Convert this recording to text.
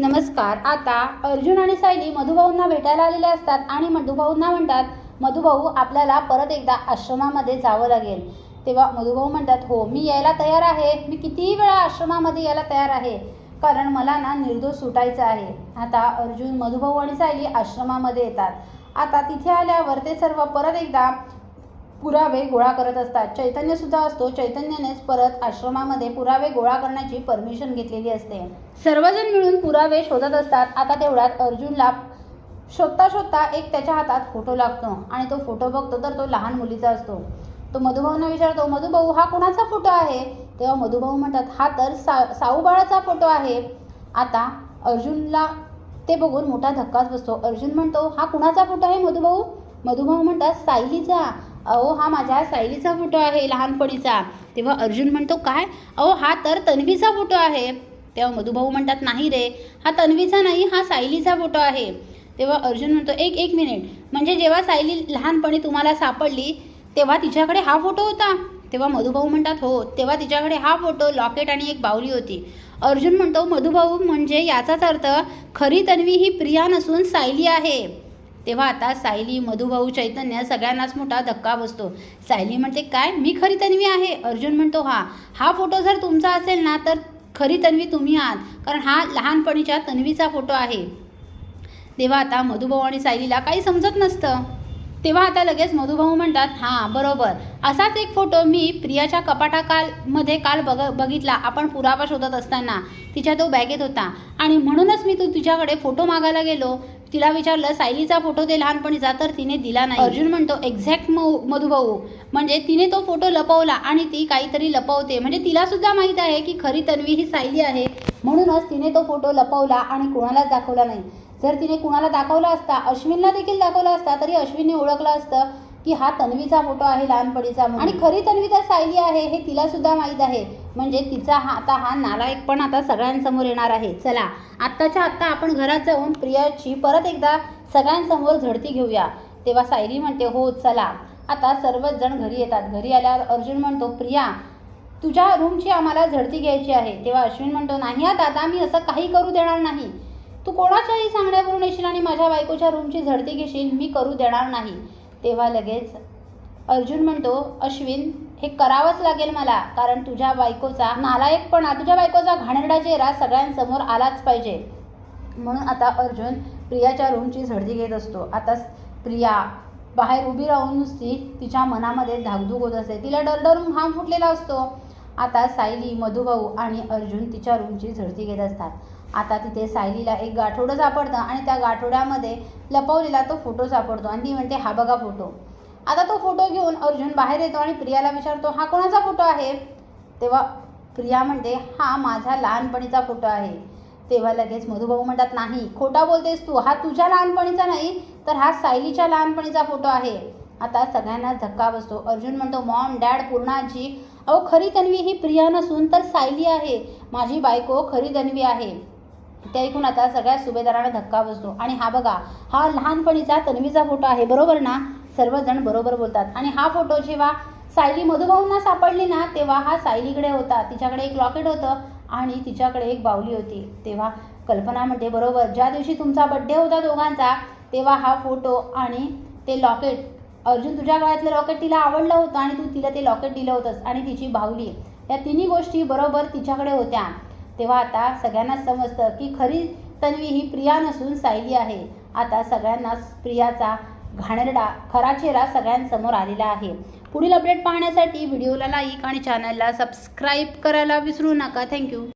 नमस्कार आता अर्जुन आणि सायली मधुभाऊंना भेटायला आलेले असतात आणि मधुभाऊंना म्हणतात मधुभाऊ आपल्याला परत एकदा आश्रमामध्ये जावं लागेल. तेव्हा मधुभाऊ म्हणतात हो मी यायला तयार आहे. मी कितीही वेळा आश्रमामध्ये यायला तयार आहे? कारण मला ना निर्दोष सुटायचं आहे. आता अर्जुन मधुभाऊ आणि सायली आश्रमामध्ये येतात. आता तिथे आल्यावर ते सर्व परत एकदा पुरावे गोळा करत असतात. चैतन्य सुद्धा असतो. चैतन्यानेच परत आश्रमामध्ये पुरावे गोळा करण्याची परमिशन घेतलेली असते. सर्वजण मिळून पुरावे शोधत असतात. आता तेवढ्यात अर्जुनला शोधता शोधता एक त्याच्या हातात फोटो लागतो आणि तो फोटो बघतो तर तो लहान मुलीचा असतो. तो मधुभाऊंना विचारतो मधुभाऊ हा कुणाचा फोटो आहे? तेव्हा मधुभाऊ म्हणतात हा तर सा साऊबाळाचा फोटो आहे. आता अर्जुनला ते बघून मोठा धक्काच बसतो. अर्जुन म्हणतो हा कुणाचा फोटो आहे मधुभाऊ? मधुभाऊ म्हणतात सायलीचा. अहो हा माझ्या सायलीचा फोटो आहे लहानपणीचा. तेव्हा अर्जुन म्हणतो काय? अहो हा तर तन्वीचा फोटो आहे. तेव्हा मधुभाऊ म्हणतात नाही रे हा तन्वीचा नाही हा सायलीचा फोटो आहे. तेव्हा अर्जुन म्हणतो एक एक मिनिट. म्हणजे जेव्हा सायली लहानपणी तुम्हाला सापडली तेव्हा तिच्याकडे हा फोटो होता? तेव्हा मधुभाऊ म्हणतात हो तेव्हा तिच्याकडे हा फोटो लॉकेट आणि एक बावली होती. अर्जुन म्हणतो मधुभाऊ म्हणजे याचाच अर्थ खरी तन्वी ही प्रिया नसून सायली आहे. तेव्हा आता सायली मधुभाऊ चैतन्य सगळ्यांनाच मोठा धक्का बसतो. सायली म्हणते काय? मी खरी तन्वी आहे? अर्जुन म्हणतो हा. हा फोटो जर तुमचा असेल ना तर खरी तन्वी तुम्ही आहात. कारण हा लहानपणीच्या तन्वीचा फोटो आहे. तेव्हा आता मधुभाऊ आणि सायलीला काही समजत नसतं. तेव्हा आता लगेच मधुभाऊ म्हणतात हां बरोबर. असाच एक फोटो मी प्रियाच्या कपाटा काल मध्ये काल बघ बघितला. आपण पुरावा शोधत असताना. तिच्या तो बॅगेत होता. आणि म्हणूनच मी तू तुझ्याकडे फोटो मागायला गेलो. तिला विचारलं सायलीचा फोटो दे लहानपणीचा. तर तिने दिला नाही. अर्जुन म्हणतो एक्झॅक्ट मधुभाऊ. म्हणजे तिने तो फोटो लपवला आणि ती काहीतरी लपवते. म्हणजे तिला सुद्धा माहीत आहे की खरी तन्वी ही सायली आहे. म्हणूनच तिने तो फोटो लपवला आणि कुणालाच दाखवला नाही. जर तिने कुणाला दाखवला असता अश्विनला देखील दाखवला असता तरी अश्विनने ओळखलं असतं. की हा तन्वीचा फोटो आहे लहानपणीचा आणि खरी तन्वी तर सायली आहे हे तिला सुद्धा माहीत आहे. म्हणजे तिचा हा आता हा नालायक पण आता सगळ्यांसमोर येणार आहे. चला आत्ताच्या आत्ता आपण घरात जाऊन प्रियाची परत एकदा सगळ्यांसमोर झडती घेऊया. तेव्हा सायली म्हणते हो चला. आता सर्वच जण घरी येतात. घरी आल्यावर अर्जुन म्हणतो प्रिया तुझ्या रूमची आम्हाला झडती घ्यायची आहे. तेव्हा अश्विन म्हणतो नाही हा दादा मी असं काही करू देणार नाही. तू कोणाच्याही सांगण्यावरून येशील आणि माझ्या बायकोच्या रूमची झडती घेशील मी करू देणार नाही. तेव्हा लगेच अर्जुन म्हणतो अश्विन हे करावंच लागेल मला कारण तुझ्या बायकोचा नालायकपणा तुझ्या बायकोचा घाणेरडा चेहरा सगळ्यांसमोर आलाच पाहिजे. म्हणून आता अर्जुन प्रियाच्या रूमची झडती घेत असतो. आता प्रिया बाहेर उभी राहून नुसती तिच्या मनामध्ये धाकधूक होत असते. तिला डरडरून घाम फुटलेला असतो. आता सायली मधुभाऊ आणि अर्जुन तिच्या रूमची झडती घेत असतात. आता तिथे सायलीला एक गाठोडं सापडतं आणि त्या गाठोड्यामध्ये लपवलेला तो फोटो सापडतो. आणि ती म्हणते हा बघा फोटो. आता तो फोटो घेऊन अर्जुन बाहेर येतो आणि प्रियाला विचारतो हा कोणाचा फोटो आहे? तेव्हा प्रिया म्हणते हा माझा लहानपणीचा फोटो आहे. तेव्हा लगेच मधुभाऊ म्हणतात नाही खोटा बोलतेस तू. हा तुझ्या लहानपणीचा नाही तर हा सायलीच्या लहानपणीचा फोटो आहे. आता सगळ्यांनाच धक्का बसतो. अर्जुन म्हणतो मॉम डॅड पूर्णाजी अहो खरी तन्वी ही प्रिया नसून तर सायली आहे. माझी बायको खरी तन्वी आहे. ते ऐकून आता सगळ्या सुभेदारांना धक्का बसतो. आणि हा बघा हा लहानपणीचा तन्वीचा फोटो आहे बरोबर ना? सर्वजण बरोबर बोलतात. आणि हा फोटो जेव्हा सायली मधुभाऊंना सापडली ना तेव्हा हा सायलीकडे होता. तिच्याकडे एक लॉकेट होतं आणि तिच्याकडे एक बाहुली होती. तेव्हा कल्पना म्हणते बरोबर ज्या दिवशी तुमचा बड्डे होता दोघांचा तेव्हा हा फोटो आणि ते लॉकेट अर्जुन तुझ्या गळ्यातलं लॉकेट तिला आवडलं होतं आणि तू तिला ते लॉकेट दिलं होतंस आणि तिची बाहुली या तिन्ही गोष्टी बरोबर तिच्याकडे होत्या. तेव्हा आता सगळ्यांना समजतं की खरी तन्वी ही प्रिया नसून सायली आहे. आता सगळ्यांनाच प्रियाचा घाणेरडा खरा चेहरा सगळ्यांसमोर आलेला आहे. पुढील अपडेट पाहण्यासाठी व्हिडिओला लाईक आणि चॅनलला सबस्क्राईब करायला विसरू नका. थँक्यू